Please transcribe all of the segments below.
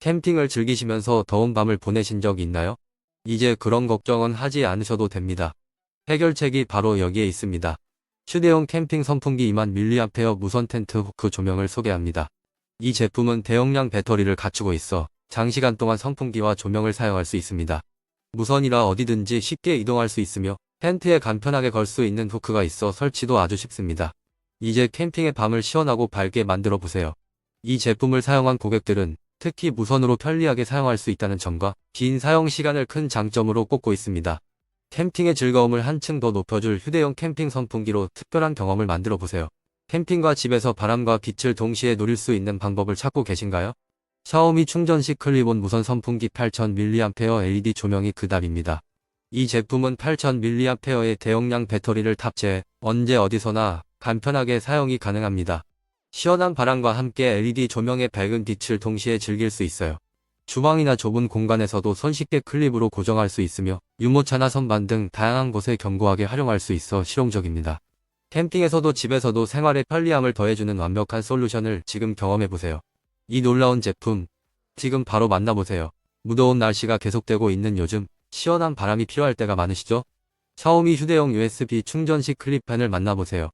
캠핑을 즐기시면서 더운 밤을 보내신 적 있나요? 이제 그런 걱정은 하지 않으셔도 됩니다. 해결책이 바로 여기에 있습니다. 휴대용 캠핑 선풍기 2만 밀리암페어 무선 텐트 후크 조명을 소개합니다. 이 제품은 대용량 배터리를 갖추고 있어 장시간 동안 선풍기와 조명을 사용할 수 있습니다. 무선이라 어디든지 쉽게 이동할 수 있으며 텐트에 간편하게 걸 수 있는 후크가 있어 설치도 아주 쉽습니다. 이제 캠핑의 밤을 시원하고 밝게 만들어 보세요. 이 제품을 사용한 고객들은 특히 무선으로 편리하게 사용할 수 있다는 점과 긴 사용 시간을 큰 장점으로 꼽고 있습니다. 캠핑의 즐거움을 한층 더 높여줄 휴대용 캠핑 선풍기로 특별한 경험을 만들어 보세요. 캠핑과 집에서 바람과 빛을 동시에 누릴 수 있는 방법을 찾고 계신가요? 샤오미 충전식 클립온 무선 선풍기 8000mAh LED 조명이 그 답입니다. 이 제품은 8000mAh의 대용량 배터리를 탑재해 언제 어디서나 간편하게 사용이 가능합니다. 시원한 바람과 함께 LED 조명의 밝은 빛을 동시에 즐길 수 있어요. 주방이나 좁은 공간에서도 손쉽게 클립으로 고정할 수 있으며 유모차나 선반 등 다양한 곳에 견고하게 활용할 수 있어 실용적입니다. 캠핑에서도 집에서도 생활의 편리함을 더해주는 완벽한 솔루션을 지금 경험해보세요. 이 놀라운 제품, 지금 바로 만나보세요. 무더운 날씨가 계속되고 있는 요즘 시원한 바람이 필요할 때가 많으시죠? 샤오미 휴대용 USB 충전식 클립펜을 만나보세요.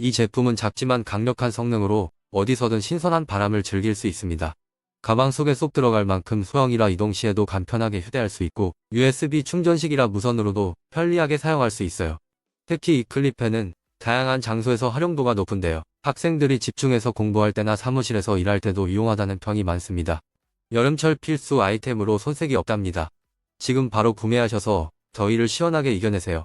이 제품은 작지만 강력한 성능으로 어디서든 신선한 바람을 즐길 수 있습니다. 가방 속에 쏙 들어갈 만큼 소형이라 이동 시에도 간편하게 휴대할 수 있고 USB 충전식이라 무선으로도 편리하게 사용할 수 있어요. 특히 이 클립펜은 다양한 장소에서 활용도가 높은데요. 학생들이 집중해서 공부할 때나 사무실에서 일할 때도 이용하다는 평이 많습니다. 여름철 필수 아이템으로 손색이 없답니다. 지금 바로 구매하셔서 더위를 시원하게 이겨내세요.